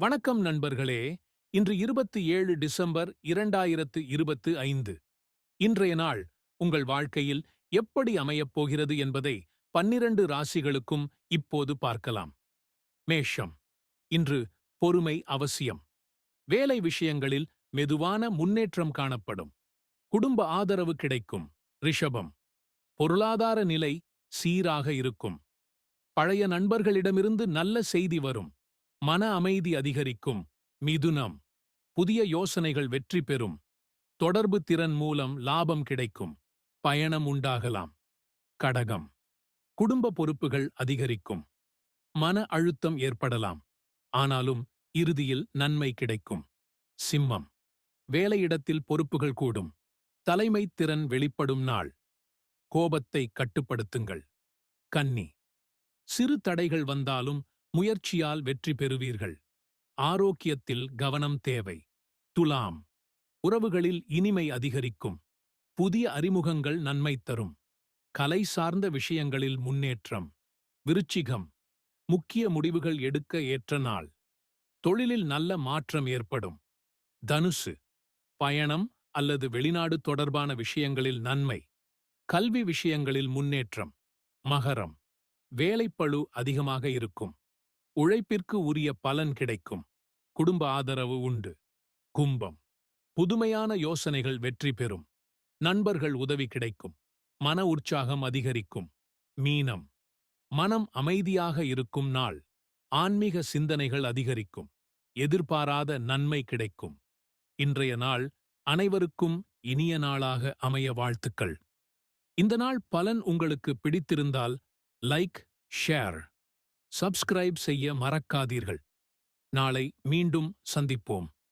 வணக்கம் நண்பர்களே. இன்று இருபத்தி ஏழு டிசம்பர் இரண்டாயிரத்து இருபத்து ஐந்து. இன்றைய நாள் உங்கள் வாழ்க்கையில் எப்படி அமையப் போகிறது என்பதை பன்னிரண்டு ராசிகளுக்கும் இப்போது பார்க்கலாம். மேஷம். இன்று பொறுமை அவசியம். வேலை விஷயங்களில் மெதுவான முன்னேற்றம் காணப்படும். குடும்ப ஆதரவு கிடைக்கும். ரிஷபம். பொருளாதார நிலை சீராக இருக்கும். பழைய நண்பர்களிடமிருந்து நல்ல செய்தி வரும். மன அமைதி அதிகரிக்கும். மிதுனம். புதிய யோசனைகள் வெற்றி பெறும். தொடர்பு திறன் மூலம் லாபம் கிடைக்கும். பயணம் உண்டாகலாம். கடகம். குடும்ப பொறுப்புகள் அதிகரிக்கும். மன அழுத்தம் ஏற்படலாம். ஆனாலும் இறுதியில் நன்மை கிடைக்கும். சிம்மம். வேலையிடத்தில் பொறுப்புகள் கூடும். தலைமை திறன் வெளிப்படும் நாள். கோபத்தை கட்டுப்படுத்துங்கள். கன்னி. சிறு தடைகள் வந்தாலும் முயற்சியால் வெற்றி பெறுவீர்கள். ஆரோக்கியத்தில் கவனம் தேவை. துலாம். உறவுகளில் இனிமை அதிகரிக்கும். புதிய அறிமுகங்கள் நன்மை தரும். கலை சார்ந்த விஷயங்களில் முன்னேற்றம். விருச்சிகம். முக்கிய முடிவுகள் எடுக்க ஏற்ற நாள். தொழிலில் நல்ல மாற்றம் ஏற்படும். தனுசு. பயணம் அல்லது வெளிநாடு தொடர்பான விஷயங்களில் நன்மை. கல்வி விஷயங்களில் முன்னேற்றம். மகரம். வேலைப்பழு அதிகமாக இருக்கும். உழைப்பிற்கு உரிய பலன் கிடைக்கும். குடும்ப ஆதரவு உண்டு. கும்பம். புதுமையான யோசனைகள் வெற்றி பெறும். நண்பர்கள் உதவி கிடைக்கும். மன உற்சாகம் அதிகரிக்கும். மீனம். மனம் அமைதியாக இருக்கும் நாள். ஆன்மீக சிந்தனைகள் அதிகரிக்கும். எதிர்பாராத நன்மை கிடைக்கும். இன்றைய நாள் அனைவருக்கும் இனிய நாளாக அமைய வாழ்த்துக்கள். இந்த நாள் பலன் உங்களுக்கு பிடித்திருந்தால் லைக் ஷேர். சப்ஸ்கிரைப் செய்ய மறக்காதீர்கள். நாளை மீண்டும் சந்திப்போம்.